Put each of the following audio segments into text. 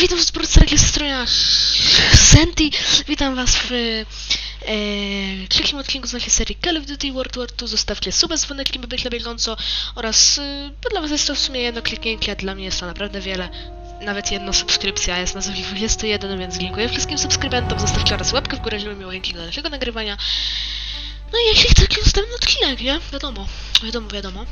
Witam z Brucerek z strona Senti. Witam was w e, trzecim odcinku z naszej serii Call of Duty World War II. Zostawcie suba z dzwoneczkiem, by być na bieżąco oraz e, dla was jest to w sumie jedno kliknięcie, a dla mnie jest to naprawdę wiele. Nawet jedna subskrypcja, jest nas już 21, więc dziękuję wszystkim subskrybentom. Zostawcie oraz łapkę w górę, żeby miał chęci do dalszego nagrywania. No i jeśli chcecie następny odcinek, nie? Wiadomo, wiadomo, wiadomo.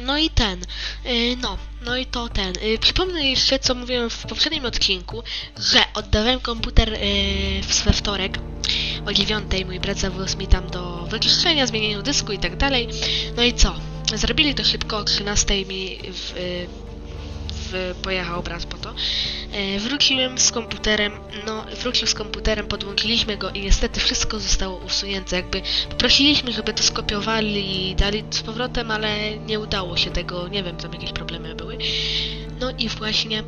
No i ten, y, no, no i to ten. Y, przypomnę jeszcze, co mówiłem w poprzednim odcinku, że oddawałem komputer y, we wtorek o dziewiątej. Mój brat zawiózł mi tam do wyczyszczenia, zmienienia dysku i tak dalej. No i co? Zrobili to szybko, o 13 mi w, pojechał brat po to. E, wróciłem z komputerem, no wrócił z komputerem, podłączyliśmy go i niestety wszystko zostało usunięte. Jakby poprosiliśmy, żeby to skopiowali i dali z powrotem, ale nie udało się tego, nie wiem, tam jakieś problemy były. No i właśnie e,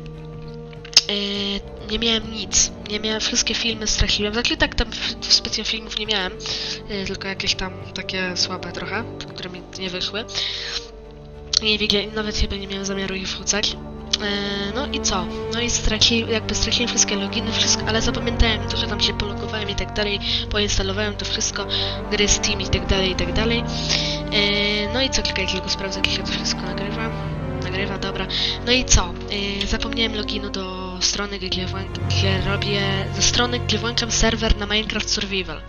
nie miałem nic, nie miałem, wszystkie filmy straciłem, znaczy tak tam specjalnie filmów nie miałem, e, tylko jakieś tam takie słabe trochę, które mi nie wyszły. Nie nawet chyba nie miałem zamiaru ich wrzucać. E, No i co? No i straci, jakby straciłem wszystkie loginy, wszystko, ale zapamiętałem to, że tam się pologowałem i tak dalej, poinstalowałem to wszystko, gry Steam i tak dalej, i tak dalej. E, No i co, czekaj, tylko sprawdzę, jak się to wszystko nagrywa. Nagrywa, dobra. No i co? E, Zapomniałem loginu do strony, gdzie robię, do strony, gdzie włączam serwer na Minecraft Survival.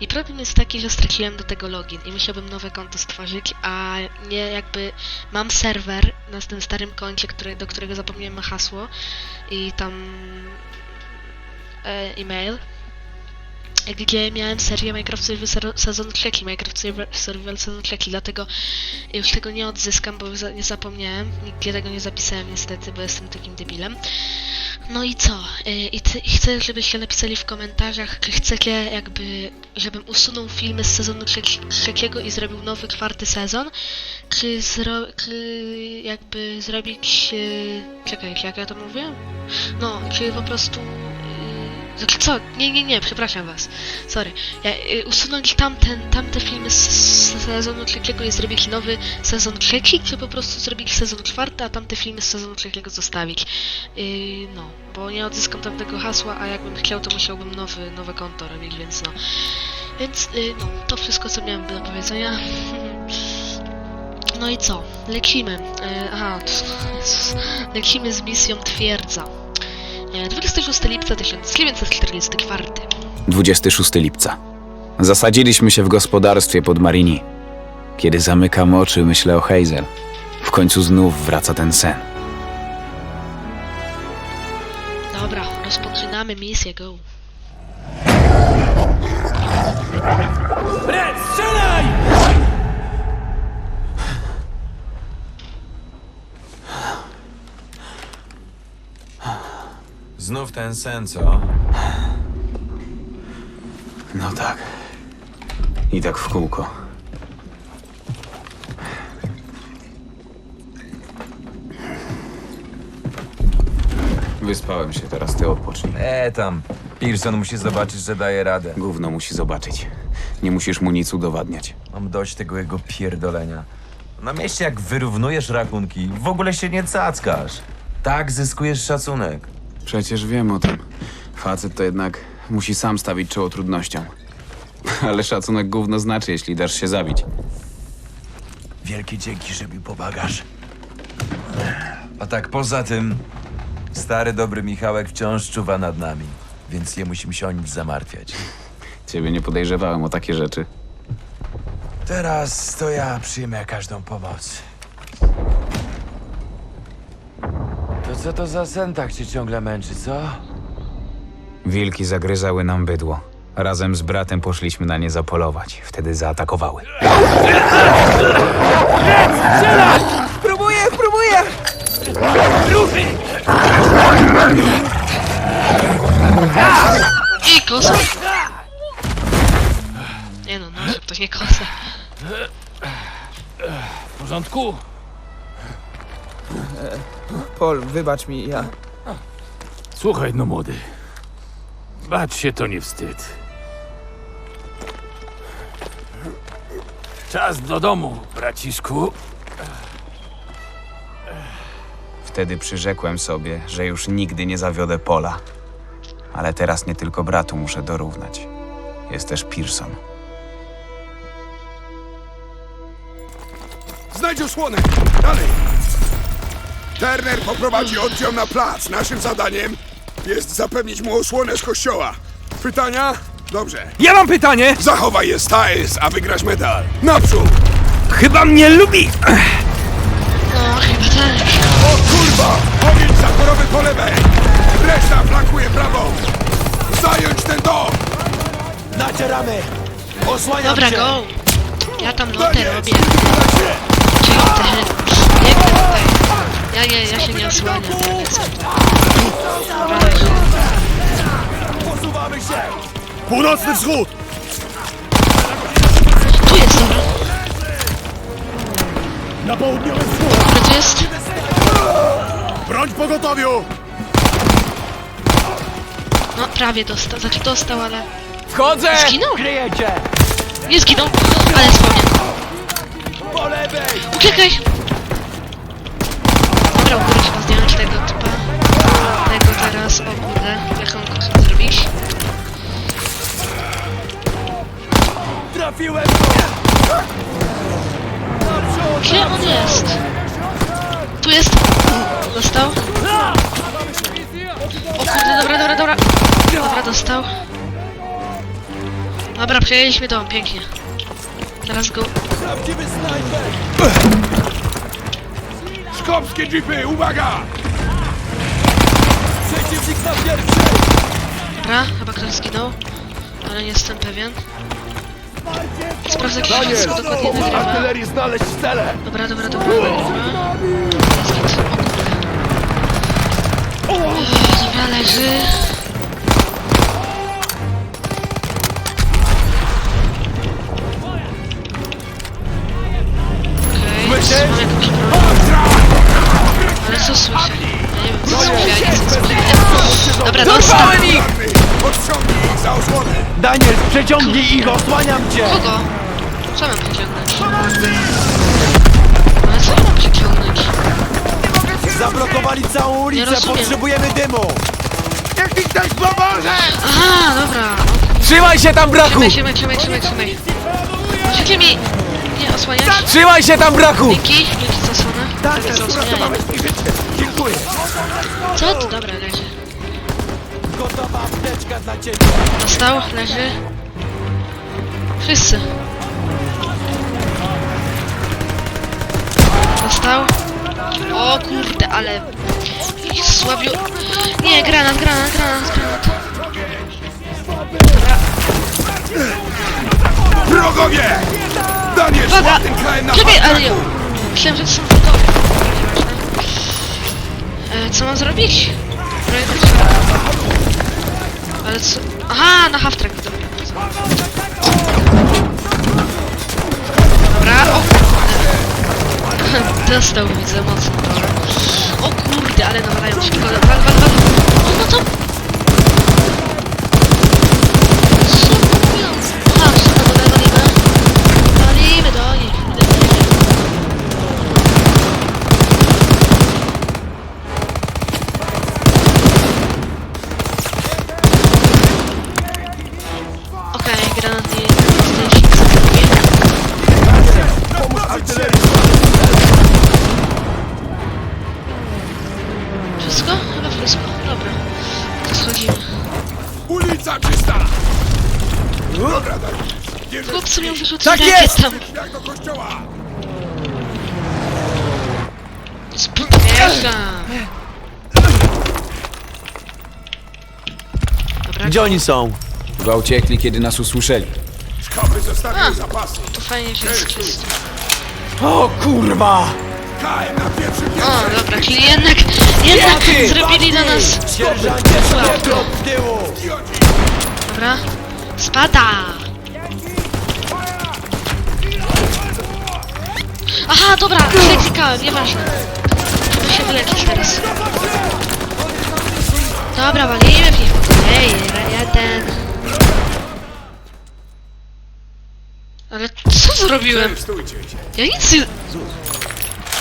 I problem jest taki, że straciłem do tego login i musiałbym nowe konto stworzyć, a nie jakby mam serwer na tym starym koncie, który, do którego zapomniałem hasło i tam e, e-mail, gdzie miałem serię Minecraft Survival sezon trzeci, Minecraft Survival sezon dlatego już tego nie odzyskam, bo nie zapomniałem, nigdzie tego nie zapisałem niestety, bo jestem takim debilem. No i co? Y, I, chcę, żebyście napisali w komentarzach, czy chcecie jakby, żebym usunął filmy z sezonu trzeci- trzeciego i zrobił nowy, czwarty sezon, czy, zro, czy jakby zrobić... Yy, czekajcie, jak ja to mówię? No, czy po prostu... Yy, znaczy co? Nie, nie, nie, przepraszam was. Sorry. Ja, yy, usunąć tamten, tamte filmy z, z sezonu trzeciego i zrobić nowy sezon trzeci, czy po prostu zrobić sezon czwarty, a tamte filmy z sezonu trzeciego zostawić? Yy, no, bo nie odzyskam tamtego hasła, a jakbym chciał, to musiałbym nowy, nowe konto robić, więc no. Więc, yy, no, to wszystko, co miałem do powiedzenia. No i co? Lecimy. E, aha, lecimy z misją Twierdza. E, 26 lipca 1944. 26 lipca. Zasadziliśmy się w gospodarstwie pod Marini. Kiedy zamykam oczy, myślę o Hazel. W końcu znów wraca ten sen. Dobra, rozpoczynamy misję, go. Red, strzelaj! Znów ten sen, co? No tak. I tak w kółko. Wyspałem się, teraz ty odpocznij. E tam. Pearson musi zobaczyć, że daje radę. Gówno musi zobaczyć. Nie musisz mu nic udowadniać. Mam dość tego jego pierdolenia. Na mieście jak wyrównujesz rachunki, w ogóle się nie cackasz. Tak zyskujesz szacunek. Przecież wiem o tym. Facet to jednak musi sam stawić czoło trudnościom. Ale szacunek gówno znaczy, jeśli dasz się zabić. Wielkie dzięki, że mi pomagasz. A tak poza tym, stary dobry Michałek wciąż czuwa nad nami, więc nie musimy się o nic zamartwiać. Ciebie nie podejrzewałem o takie rzeczy. Teraz to ja przyjmę każdą pomoc. Co to za sen tak cię ciągle męczy, co? Wilki zagryzały nam bydło. Razem z bratem poszliśmy na nie zapolować. Wtedy zaatakowały. Próbuję, próbuję! I kosa! Nie no, no, to nie kosa. W porządku? Pol, wybacz mi, ja... Słuchaj, no młody. Bać się to nie wstyd. Czas do domu, braciszku. Wtedy przyrzekłem sobie, że już nigdy nie zawiodę Pola. Ale teraz nie tylko bratu muszę dorównać. Jest też Pearson. Znajdź osłonę! Dalej! Turner poprowadzi oddział na plac. Naszym zadaniem jest zapewnić mu osłonę z kościoła. Pytania? Dobrze. Ja mam pytanie! Zachowaj je Styles, a wygrasz medal. Naprzód! Chyba mnie lubi! No, chyba tak. O kurwa! Ogień zaporowy po lewej! Reszta flankuje prawą! Zająć ten dom! Nacieramy! Osłaniam Dobra, cię! go! Ja tam Daniel, robię. Czyli te... Biegnę tutaj. Ja nie, ja się nie osłaniam. Ja nie chcę. Dobra, leży. Posuwamy się! Północny wschód! Tu jest, dobra. Na południowy wschód! Gdzie to jest? Broń pogotowiu! No, prawie dostał. Znaczy dostał, ale... Wchodzę! Zginął? Kryjecie! Nie zginął, ale. Po lewej! Uciekaj! Dobra, trzeba zdjąć tego typa. Tego teraz, o kurde, jak on chce zrobić. Trafiłem go! Gdzie on jest? Tu jest! Dostał? O kurde, dobra, dobra, dobra. Dobra, dostał. Dobra, przejęliśmy dom, pięknie. Teraz go... Prawdziwy snajper! Szkopskie jeepy, uwaga! Przeciwnik na pierwszej! Dobra, chyba ktoś zginął. Ale nie jestem pewien. Sprawdzę, jak się wszystko dokładnie nagrywa. Artylerii znaleźć cele! Dobra, dobra, dobra, dobra. Jest git. O kurde. Dobra, leży. Co słyszę? Ja nie wiem, co słyszę, ja nie chcę słyszeć. Dobra, dostał! Army! Odciągnij ich za osłonę! Daniel, przeciągnij ich, osłaniam cię! Kogo? Co mam przeciągnąć? Ale co mam przeciągnąć? Zablokowali całą ulicę, rozumiem. potrzebujemy dymu! Niech mi ktoś pomoże! Aha, dobra. Trzymaj się tam, braku! Trzymaj, trzymaj, trzymaj, trzymaj, trzymaj. Możecie mi nie osłaniać? Trzymaj się tam, braku! Dzięki, dzięki za osłonę. Dzięki za osłanianie. Uratowałeś mi życie! Dziękuję! Co ty? Dobra, leży. Gotowa apteczka dla ciebie! Dostał, leży. Wszyscy. Dostał. O kurde, ale... Słabiu... Nie, granat, granat, granat, granat. Wrogowie! Daniel, uwaga! Czekaj, ale ja... Myślałem, że to są. E, co mam zrobić? Projekt Ale co... Aha, na half track, dobra. Dobra, o kurde. Dostał, widzę, mocno. O kurde, ale nawalają szybko. Wal, wal, wal. No, no? Co Miał wyrzucić Tak jest! tam. jak do kościoła! Dobra, Gdzie oni są? Chyba uciekli, kiedy nas usłyszeli. Zostawił zapasy! to fajnie się jest czysto. O kurwa! Na pierwszym O, piętrze! dobra, czyli jednak, jednak zrobili dla nas... Sierżancie, tyłu! Dobra. Spada! Aha, dobra, źle klikałem, nieważne. Trzeba się wyleczyć teraz. Dobra, walimy w nich kolei, jeden. Ale co zrobiłem? Ja nic.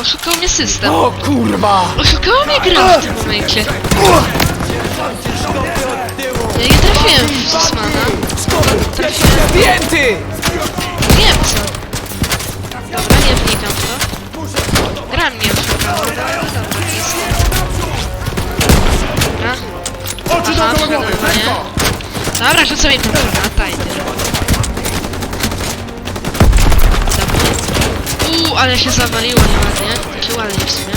Oszukał mnie system. O kurwa! Oszukała mnie gra w tym momencie. Ja nie trafiłem w Sussmana. Trafiłem Zdjęty! Tą granata i tyle. Dobra. Uuu, ale się zawaliło nieładnie. Takie ładnie w sumie.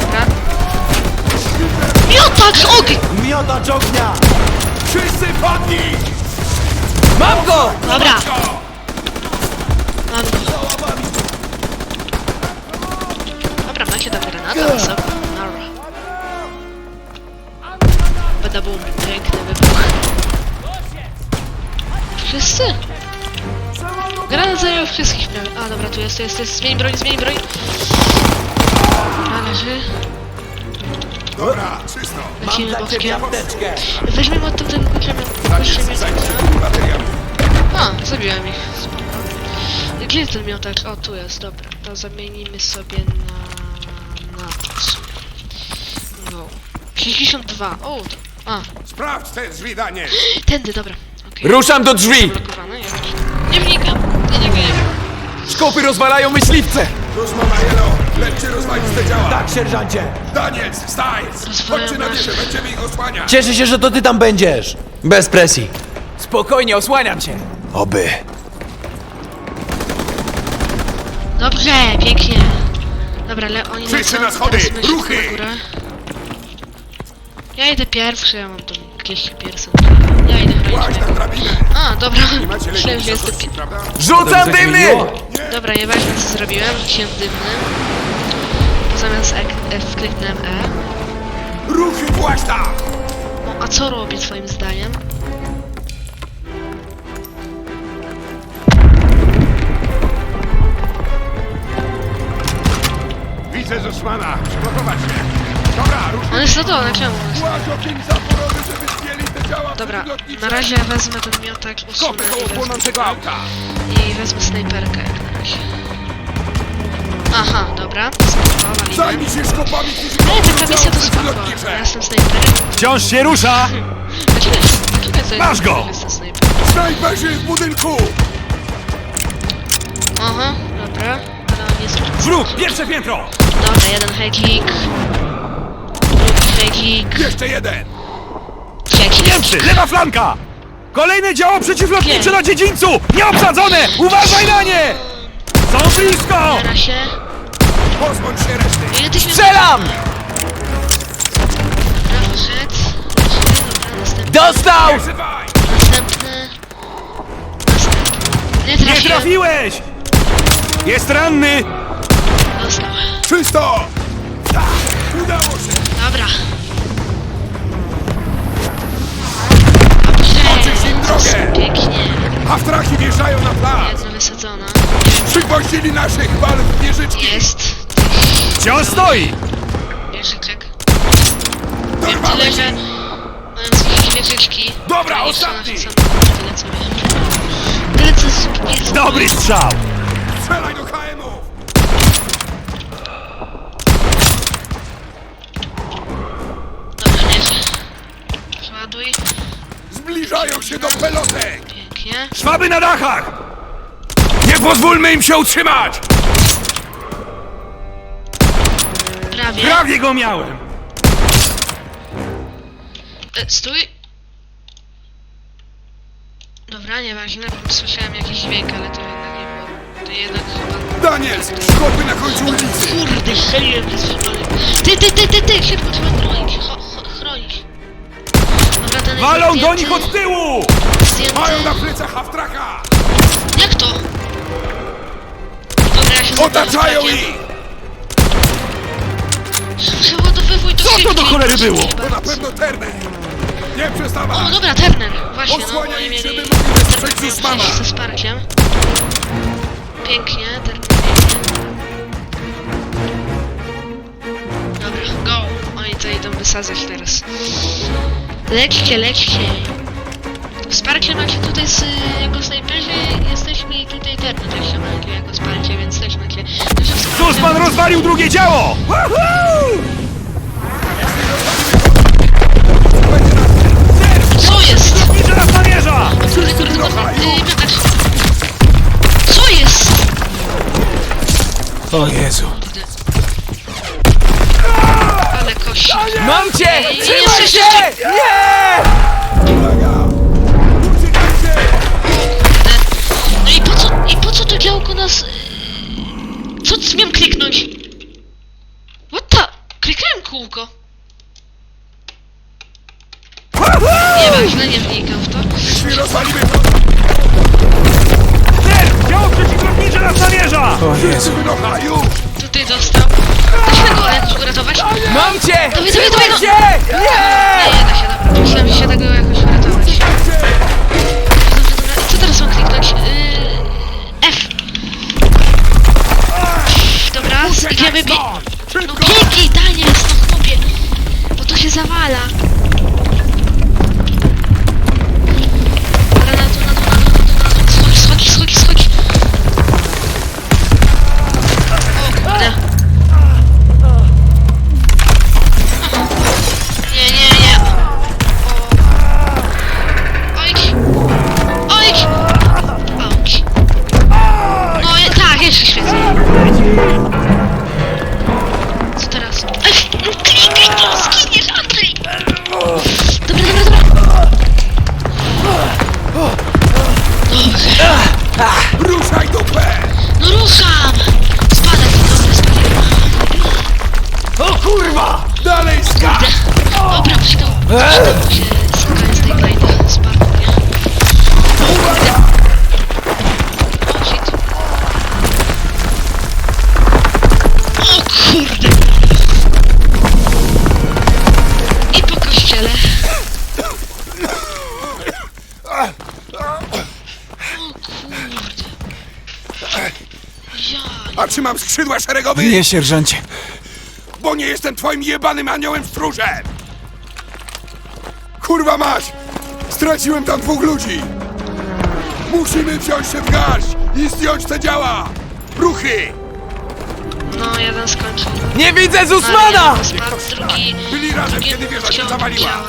Dobra. Miotacz ogień! Miotacz ognia! Wszyscy padnij! Mam go! Dobra. Mam go. Dobra, macie tam granatę wysoko. Badabum, piękny wybuch. Wszyscy? Granat zajął wszystkich prawie. A dobra, tu jest, tu jest, tu jest. Zmień broń, zmień broń. Dobra, leży. Dobra, czysto. Lecimy boczkiem. apteczkę! Weźmiemy od tamtego gościem. Zajmij się materiał. A, zabiłem ich. Spoko. Jest ten miotacz? O, tu jest, dobra. To zamienimy sobie na... na. No. 62, o! To, a, Sprawdź te drzwi, Daniel. tędy, dobra. Okej. Ruszam do drzwi! Nie wnikam. Nie, nie wiem. Szkopy rozwalają myśliwce! Już mama Jelo, lećcie rozwalić te działa. Tak, sierżancie! Daniel, Stiles, chodźcie na wieżę, będziemy ich osłaniać. Cieszę się, że to ty tam będziesz! Bez presji. Spokojnie, osłaniam cię! Oby. Dobrze, pięknie. Dobra, ale oni Wszyscy lecą, na schody, teraz my się ruchy! na górę. Ja idę pierwszy, ja mam tą jakieś piersy. Ja idę Łaź chronić. na drabinę. A, dobra. Nie macie Myślałem, że prawda? Rzucam dymny! Dobra, nieważne co zrobiłem, rzuciłem dymnym. Zamiast ek, F kliknąłem E. Ruchy właśnie! No, a co robię twoim zdaniem? Widzę Zussmana, przygotować się. Dobra, rusz. On jest na dole, czemu? on jest- Łaź ogień zaporowy, żeby zdjęli te działa Dobra, na razie wezmę ten miotacz, usunę i wezmę, płonącego auta. i wezmę snajperkę jak na razie. Aha, dobra, spoko, walimy. Zajmij się szkopami, którzy Ej, taka misja to przeciwlotnicze. Ja jestem snajperem. Wciąż się rusza! Masz go! Jestem snajperem. Snajperzy w budynku! Aha, dobra, ale on jest... Wróg! Pierwsze piętro! Dobra, jeden hekik. Hekik. Jeszcze jeden! Trzeci Niemcy! Lewa flanka! Kolejne działo przeciwlotnicze na dziedzińcu! Nieobsadzone! Uważaj na nie! Są blisko! Zbiera się. Pozbądź się reszty! Ile Strzelam! Dobra, następny. Dostał! Następny. Następny. Nie Nie trafiłem. trafiłeś! Jest ranny! Dostał. Czysto! Tak! Udało się! Dobra. Drogę! Pięknie. Haftraki wjeżdżają na wysadzona. Przygwoździli naszych walów wieżyczki! Jest. Wciąż stoi! Wieżyczek. Dorwamy tyle, że... ich! Wieżyczki... Dobra, ostatni! Tyle co wiem. Tyle co z... jest- Dobry strzał! Strzelaj do KM-ów! Zbliżają się do pelotek! Pięknie. Szwaby na dachach! Nie pozwólmy im się utrzymać! Prawie. Prawie go miałem! E, stój. Dobra, nieważne, bo słyszałem jakiś dźwięk, ale to jednak nie było. To jednak chyba... Daniel! Szkopy na końcu ulicy! Kurde, strzeliłem przypadek. Ty, ty, ty, ty, ty! Szybko trzeba Walą do nich od tyłu! Zdjęty. Mają na plecach Haftraka! Jak to? Dobra, ja się Otaczają ich! Przeładowywuj to Co to szybciej, do cholery proszę było? cię To na bardzo. pewno Turner! Nie O, przestawaj! dobra, Turner. Właśnie, no, Osłaniaj oni ich, mieli... żeby mogli wesprzeć Turner miał Zussmana. przejść ze wsparciem. Pięknie, Turner. Dobra, go! Oni to idą wysadzać teraz. Lećcie, lećcie! Wsparcie macie tutaj z jako snajperzy, jesteśmy tutaj internet, jak się na jako wsparcie, więc też. Duże wsparcie. Cóż pan rozwalił drugie działo! Co jest? Idzie nas namierza! Kurde, kurde, kurde. Yy. Co jest? O Jezu. Mam cię! Ej, nie, Trzymaj nie, się! nie. Nie! No i po co, i po co to działko nas... yy, Co c- miałem kliknąć? What the... Kliknąłem kółko. Nieważne, nie wnikam w to. Jeśli rozwalimy Ser! Działo przeciwlotnicze nas namierza! O Jezu. Wynocha, już! Tutaj dostał. Jakoś uratować? Mam cię! Dawaj, no! Trzymaj się! Nie! Nie, nie da się, dobra. Myślałem, że się tego jakoś uratować. Dobrze, dobra. I co teraz mam kliknąć? Yy, F. Dobra, idziemy bie... No biegnij, Daniel, no chłopie! Bo to się zawala. Trzymam skrzydła szeregowe, Nie, sierżancie. bo nie jestem twoim jebanym aniołem stróżem! Kurwa mać! Straciłem tam dwóch ludzi! Musimy wziąć się w garść i zdjąć te działa! Ruchy! no jeden skończył. Nie widzę Zusmana! jeden spadł, drugi... Byli razem, drugi kiedy wieża się wciął zawaliła! działa,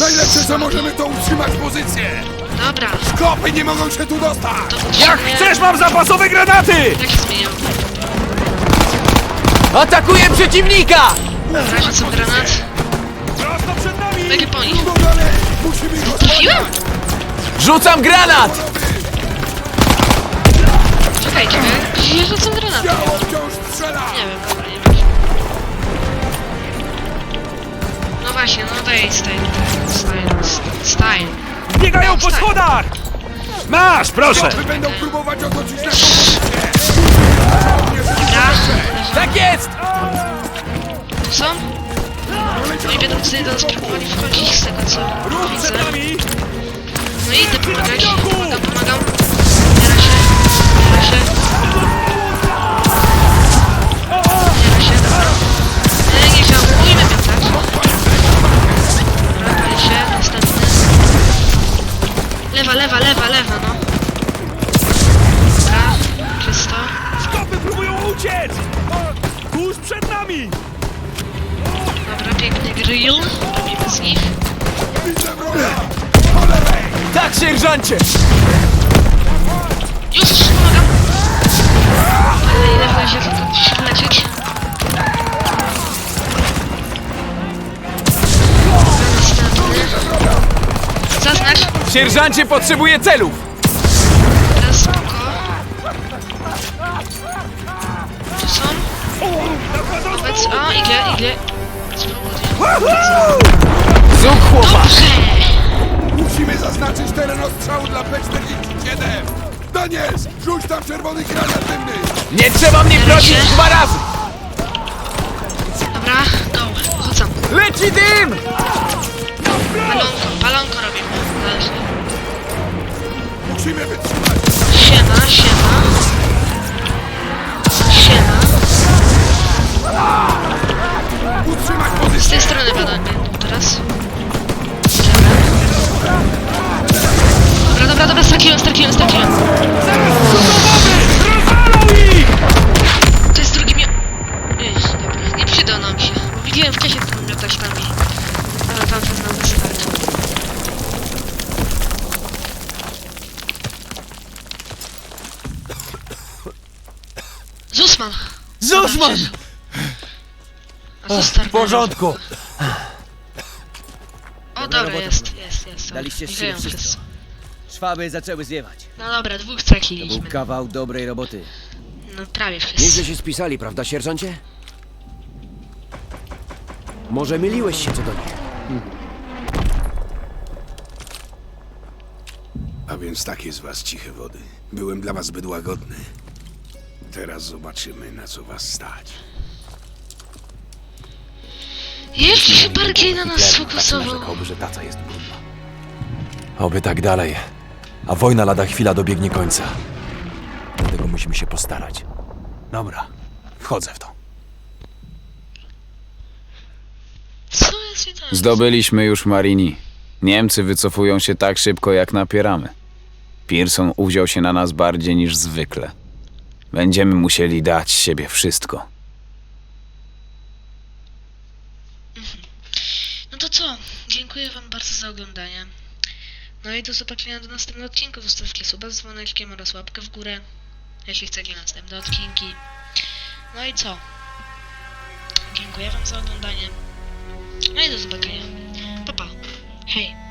Najlepsze, co możemy, to utrzymać pozycję! Dobra, Kopy nie mogą się tu dostać! to Jak chcesz, mam zapasowe granaty! Jak się zmieniam? Atakuję przeciwnika! Razie co granat? Prosto przed nami! Będzie po nich. No Trafiłem? Rzucam granat! Czekaj, czekaj. Ja rzucam granat. Nie wiem, dobra, nie wiem. No właśnie, no daj, staj, staj, staj. Biegają po schodach! Masz, proszę! Będą próbować otoczyć naszą pozycję! Dobra, jest! są? Oni będą tutaj do nas próbowali wchodzić z tego co widzę. No i idę pomagać. Pomagam, pomagam. Biera się, biera się. Biera się, dobra. E, nie hamujmy miotacz. Dobra, pali się, następny. Lewa, lewa, lewa, lewa, no. Dobra, czysto. Kopy próbują uciec! Przed nami! Dobra, piękny grill. Robimy z nich. Widzę wroga! Po lewej! Tak, sierżancie! Już pomagam. Ale ile wlezie, tylko musi wlecieć. Następny. Zaznacz. Sierżancie potrzebuje celów! Wobec... O, idzie, idzie. Spróbuj. Zuk chłopak! Musimy zaznaczyć teren ostrzału dla P-47! Daniels, rzuć tam czerwony granat dymny! Nie trzeba mnie prosić dwa razy! Dobra, go. Rzucam. Leci dym! Palonko, palonko robimy. Musimy wytrzymać! stacja, stacja! Zaraz zsuwamy! Ich! To jest drugi mio... Jest, dobra, nie przyda nam się. Mówiłem wcześniej w tym miotaśkami. Ale tam przez nas przypadł. W porządku! O, dobra, jest, jest, jest. Daliście z wszystko. Szwaby zaczęły ziewać. No dobra, dwóch To był straciliśmy. kawał dobrej roboty. No prawie Nieźle wszyscy. się spisali, prawda, sierżancie? Może myliłeś się co do nich. A więc takie z was ciche wody. Byłem dla was zbyt łagodny. Teraz zobaczymy, na co was stać. Jeszcze się bardziej na nas sfokusował. narzekałby, że taca jest brudna. Oby tak dalej. A wojna lada chwila dobiegnie końca. Dlatego musimy się postarać. Dobra, wchodzę w to. Co jest nie tak? Zdobyliśmy już Marini. Niemcy wycofują się tak szybko, jak napieramy. Pearson uwziął się na nas bardziej niż zwykle. Będziemy musieli dać siebie wszystko. No to co? Dziękuję wam bardzo za oglądanie. No i do zobaczenia do następnego odcinku. Zostawcie suba z dzwoneczkiem oraz łapkę w górę, jeśli chcecie następne odcinki. No i co? Dziękuję wam za oglądanie. No i do zobaczenia. Pa, pa. Hej.